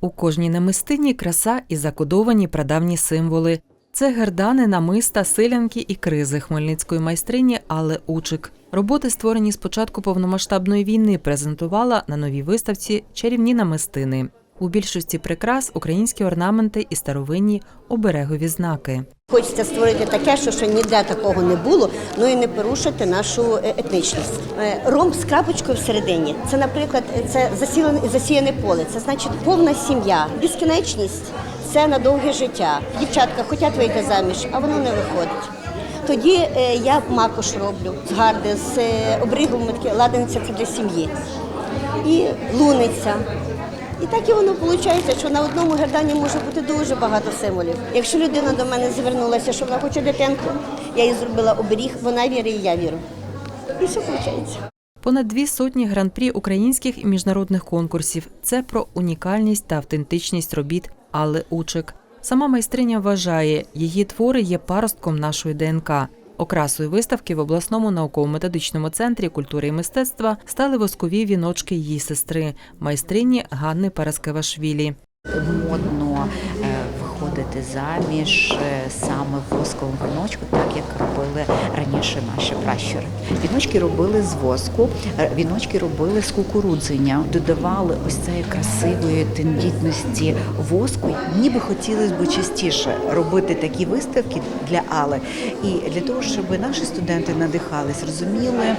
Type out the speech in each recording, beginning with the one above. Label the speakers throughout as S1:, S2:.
S1: У кожній намистині краса і закодовані прадавні символи. Це гердани, намиста, силянки і кризи хмельницької майстрині Алли Учик. Роботи, створені з початку повномасштабної війни, презентувала на новій виставці чарівні намистини. У більшості прикрас українські орнаменти і старовинні оберегові знаки.
S2: Хочеться створити таке, що ще ніде такого не було, ну і не порушити нашу е, етнічність. Е, Ромб з крапочкою всередині. Це, наприклад, це засіяне, засіяне поле. Це значить повна сім'я. Безкінечність це на довге життя. Дівчатка хочуть вийти заміж, а воно не виходить. Тоді е, я макош роблю з гарди, з обригом таке ладаниця це для сім'ї. І луниця. І так і воно виходить, що на одному гердані може бути дуже багато символів. Якщо людина до мене звернулася, що вона хоче дитинку, я їй зробила оберіг, вона вірить, і я вірю. І все виходить.
S1: Понад дві сотні гран-прі українських і міжнародних конкурсів. Це про унікальність та автентичність робіт Алли Учик. Сама майстриня вважає, її твори є паростком нашої ДНК. Окрасою виставки в обласному науково-методичному центрі культури і мистецтва стали воскові віночки її сестри, майстрині Ганни Параскевашвілі.
S3: модно е, виходити заміж е, саме в восковому віночку, так як робили раніше наші пращури. Віночки робили з воску, е, віночки робили з кукурудзення, додавали ось цієї красивої тендітності воску. Ніби хотілося б частіше робити такі виставки для Али, і для того, щоб наші студенти надихались, розуміли, е,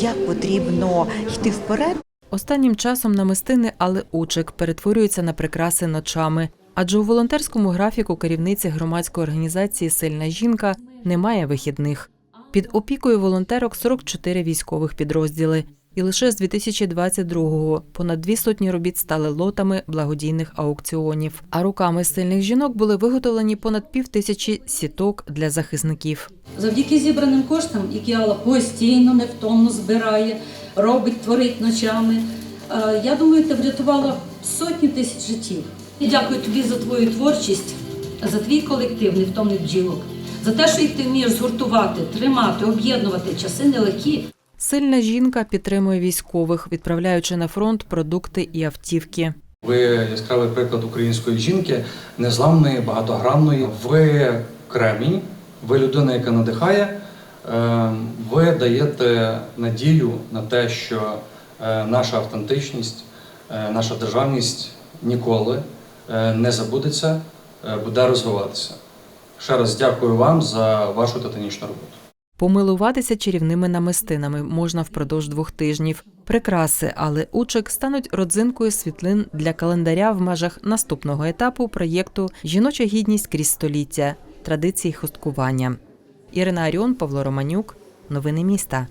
S3: як потрібно йти вперед.
S1: Останнім часом намистини Алли Учик перетворюються на прикраси ночами, адже у волонтерському графіку керівниці громадської організації Сильна жінка немає вихідних. Під опікою волонтерок 44 військових підрозділи. І лише з 2022-го понад дві сотні робіт стали лотами благодійних аукціонів. А руками сильних жінок були виготовлені понад пів тисячі сіток для захисників.
S4: Завдяки зібраним коштам, які Алла постійно, невтомно збирає, робить, творить ночами. е, Я думаю, ти врятувала сотні тисяч життів. І дякую тобі за твою творчість, за твій колектив невтомних бджілок, за те, що їх ти вмієш згуртувати, тримати, об'єднувати часи нелегкі.
S1: Сильна жінка підтримує військових, відправляючи на фронт продукти і автівки.
S5: Ви яскравий приклад української жінки, незламної, багатогранної. Ви кремінь, ви людина, яка надихає. Е, Ви даєте надію на те, що е, наша автентичність, е, наша державність ніколи е, не забудеться, буде розвиватися. Ще раз дякую вам за вашу титанічну роботу.
S1: Помилуватися чарівними намистинами можна впродовж двох тижнів. Прикраси, але учик стануть родзинкою світлин для календаря в межах наступного етапу проєкту Жіноча гідність крізь століття традиції хосткування. Ірина Аріон, Павло Романюк. Новини міста.